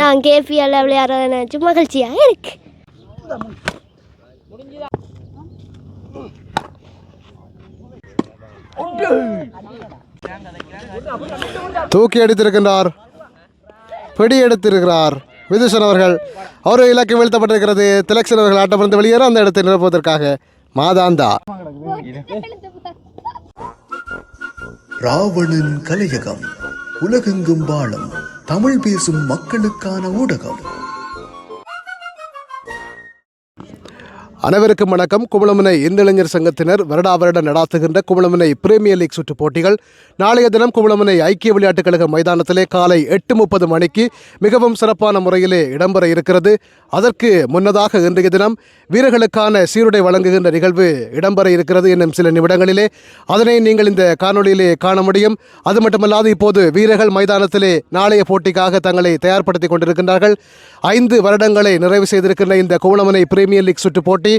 நான் கேபிஎல் விளையாடுறத நினச்சி மகிழ்ச்சியாக இருக்கு தூக்கி அடித்திருக்கின்றார். பிடி எடுத்திருக்கிறார். விதுஷன் அவர்கள். அவர் இலக்கு வீழ்த்தப்பட்டிருக்கிறது. திலக்ஷன் அவர்கள் ஆட்டமிருந்து வெளியேற அந்த இடத்தை நிரப்புவதற்காக மாதாந்தா. ராவணன் கலையகம் உலகெங்கும் வாழும். தமிழ் பேசும் மக்களுக்கான ஊடகம். அனைவருக்கும் வணக்கம். குமளமுனை இந்திளைஞர் சங்கத்தினர் வருடா வருடம் நடாத்துகின்ற குமளமுனை பிரீமியர் லீக் சுற்று போட்டிகள். நாளைய தினம் குமளமுனை ஐக்கிய விளையாட்டுக் கழக மைதானத்திலே காலை எட்டு முப்பது மணிக்கு மிகவும் சிறப்பான முறையிலே இடம்பெற இருக்கிறது. அதற்கு முன்னதாக இன்றைய தினம் வீரர்களுக்கான சீருடை வழங்குகின்ற நிகழ்வு இடம்பெற இருக்கிறது என்னும் சில நிமிடங்களிலே. அதனை நீங்கள் இந்த காணொளியிலே காண முடியும். அது மட்டுமல்லாது இப்போது வீரர்கள் மைதானத்திலே நாளைய போட்டிக்காக தங்களை தயார்படுத்திக் கொண்டிருக்கின்றார்கள். ஐந்து வருடங்களை நிறைவு செய்திருக்கின்ற இந்த குமளமுனை பிரீமியர் லீக் சுற்று போட்டி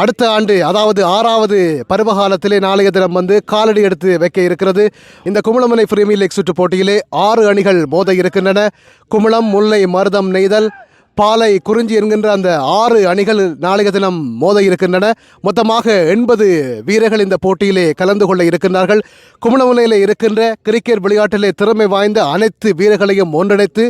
அடுத்த ஆண்டு அதாவது ஆறாவது பருவகாலத்திலே நாளைய தினம் வந்து காலடி எடுத்து வைக்க இருக்கிறது. இந்த குமுளமனை பிரீமியர் லீக் சுற்று போட்டியிலே ஆறு அணிகள் மோத இருக்கின்றன. குமுளம் முல்லை மருதம் நெய்தல் பாலை குறிஞ்சி என்கின்ற அந்த ஆறு அணிகள் நாளைய தினம் மோத இருக்கின்றன. மொத்தமாக எண்பது வீரர்கள் இந்த போட்டியிலே கலந்து கொள்ள இருக்கின்றார்கள். குமணமுனையில் இருக்கின்ற கிரிக்கெட் விளையாட்டிலே திறமை வாய்ந்த அனைத்து வீரர்களையும் ஒன்றிணைத்து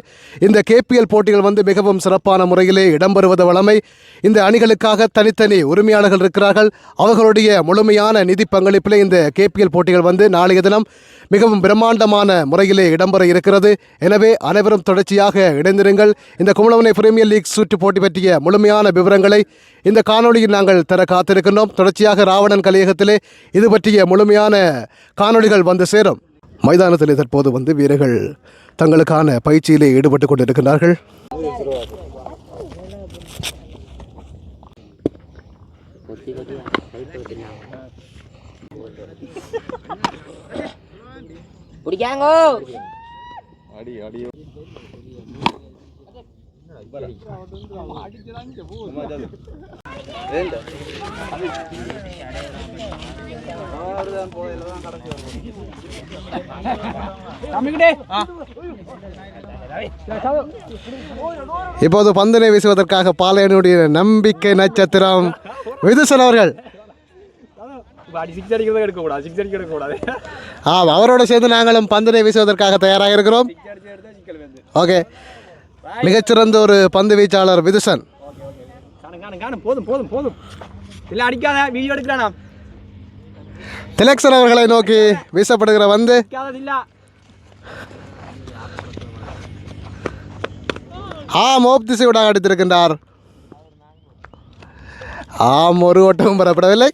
இந்த கேபிஎல் போட்டிகள் வந்து மிகவும் சிறப்பான முறையிலே இடம்பெறுவது வழமை. இந்த அணிகளுக்காக தனித்தனி உரிமையாளர்கள் இருக்கிறார்கள். அவர்களுடைய முழுமையான நிதி பங்களிப்பிலே இந்த கேபிஎல் போட்டிகள் வந்து நாளைய தினம் மிகவும் பிரம்மாண்டமான முறையிலே இடம்பெற இருக்கிறது. எனவே அனைவரும் தொடர்ச்சியாக இணைந்திருங்கள். இந்த குமளவனை பிரீமியர் லீக் சுற்று போட்டி பற்றிய முழுமையான விவரங்களை இந்த காணொளியில் நாங்கள் தர காத்திருக்கின்றோம். தொடர்ச்சியாக ராவணன் கலையகத்திலே இது பற்றிய முழுமையான காணொளிகள் வந்து சேரும். மைதானத்திலே தற்போது வந்து வீரர்கள் தங்களுக்கான பயிற்சியிலே ஈடுபட்டு கொண்டிருக்கிறார்கள். பிடிக்காங்கோ. இப்போது பந்தனை வீசுவதற்காக பாளையனுடைய நம்பிக்கை நட்சத்திரம். விதுசன் அவர்கள். ஆமாம் அவரோட சேர்ந்து நாங்களும் பந்தனை வீசுவதற்காக தயாராக இருக்கிறோம். ஓகே. மிகச்சிறந்த ஒரு பந்து வீச்சாளர் விதுசன். போதும் போதும் போதும். இல்லை அடிக்காத. வீடியோ எடுக்கிறானா திலக்ஷன் அவர்களை நோக்கி வீசப்படுகிற வந்து ஆம் ஓப் திசைவிடாக அடித்திருக்கின்றார். ஆம் ஒரு ஓட்டமும் பெறப்படவில்லை.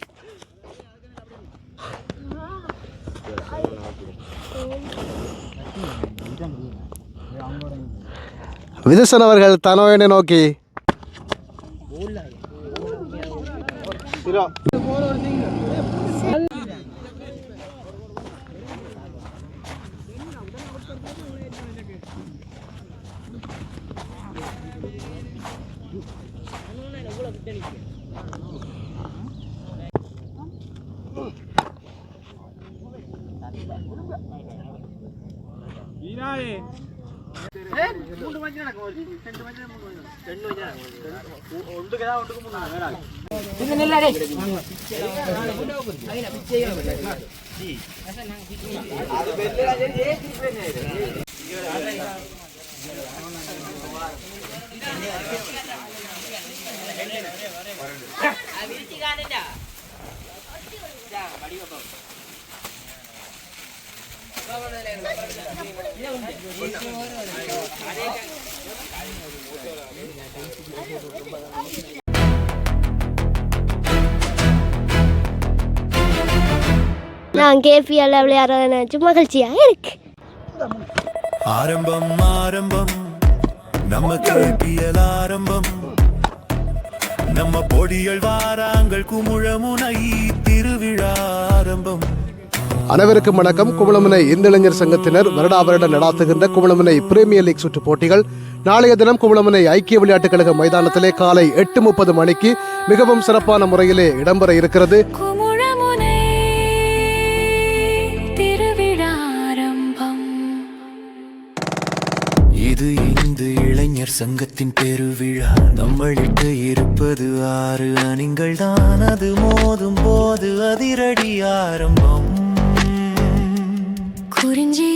விதுசன் அவர்கள் தனோயனை நோக்கி അഭിരുചി കാണില്ല മടി വന്നു நான் கேபிஎல் விளையாடுறத நினச்சி மகிழ்ச்சியாக இருக்கு ஆரம்பம் ஆரம்பம். நம்ம கேபியல் ஆரம்பம். நம்ம பொடியல் வாராங்கள் குமுழமுனை திருவிழா ஆரம்பம். அனைவருக்கும் வணக்கம். குமளமுனை இந்திளைஞர் சங்கத்தினர் வருடா வருடம் நடாத்துகின்ற குமளமுனை பிரீமியர் லீக் சுற்று போட்டிகள். நாளைய தினம் குமளமுனை ஐக்கிய விளையாட்டுக் கழக மைதானத்திலே காலை எட்டு முப்பது மணிக்கு மிகவும் சிறப்பான முறையிலே இடம்பெற இருக்கிறது. இது இந்து இளைஞர் இளைஞர் சங்கத்தின் பெருவிழா. நம்மளிட்டு இருப்பது ஆறு அணிகள் தான் அது மோதும் போது அதிரடி ஆரம்பம். Por indivíduo.